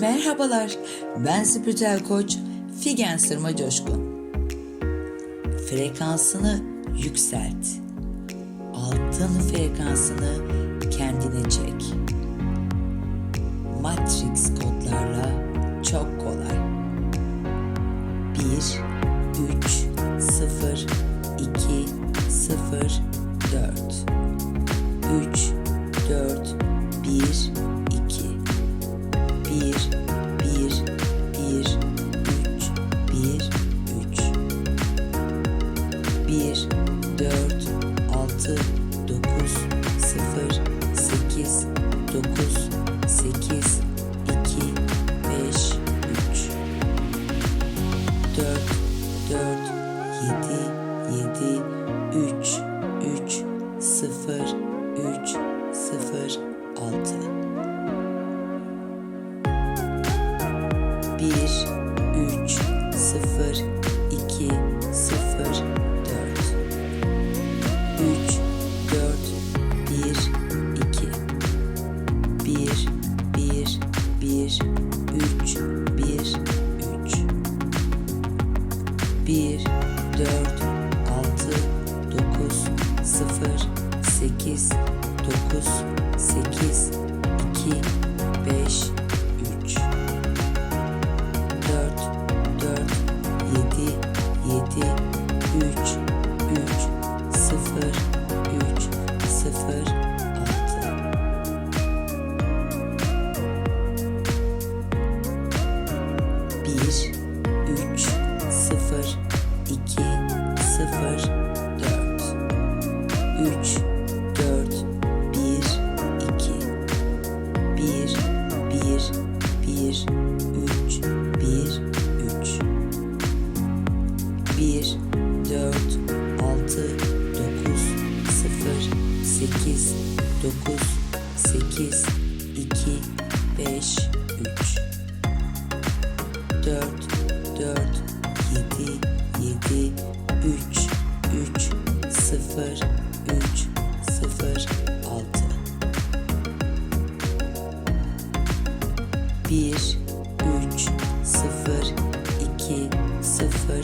Merhabalar, ben spiritüel koç Figen Sırma Coşkun. Frekansını yükselt. Altın frekansını kendine çek. Matrix kodlarla çok kolay. 1 3 0 2 0 4 3 altı. Bir, üç, sıfır, iki, sıfır, dört. Üç, dört, bir, iki. Bir, bir, bir, üç, bir, üç. Bir, dört, altı, dokuz, sıfır, 8 9 8 2 5 9, 8, 2, 5, 3 4, 4, 7, 7, 3, 3, 0, 3, 0, 6 1, 3, 0, 2, 0, 4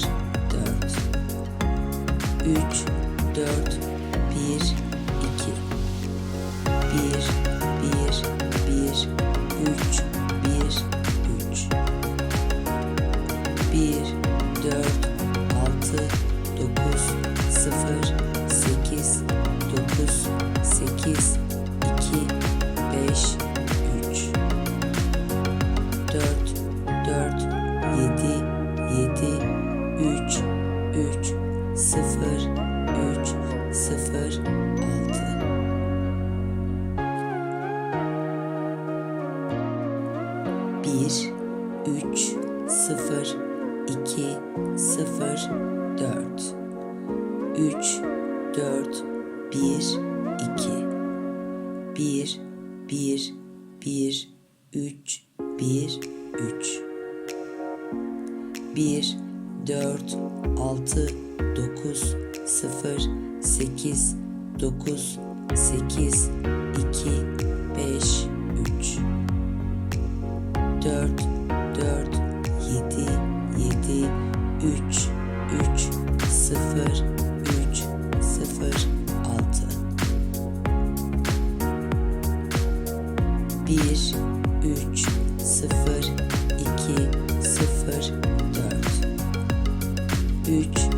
3, 4, 3 0 3 0 6 1 3 0 2 0 4 3 4 1 2 1 1 1 3 1 3 1 4, 6, 9, 0, 8, 9, 8, 2, 5, 3, 4, 4, 7, 7, 3, 3, 0, 3, 0, Üç,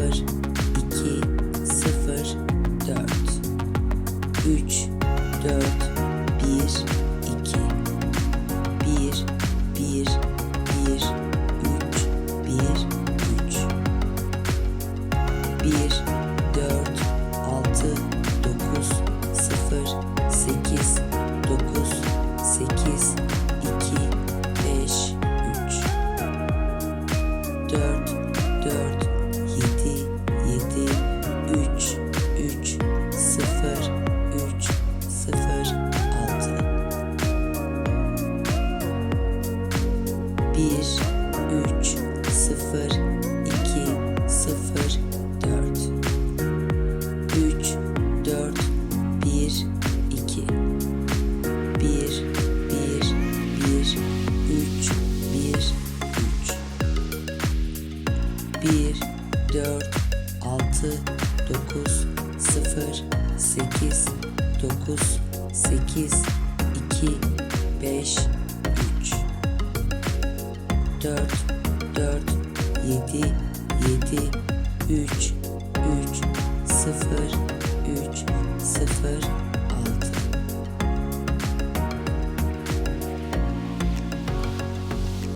0 2 0 4 3 4 1 2 1 1 1 3 1 3 1 1 3 0 2 0 4 3 4 1 2 1 1 1 3 1 3 1 4 6 9 0 8 9 7 7 3 3 0 3 0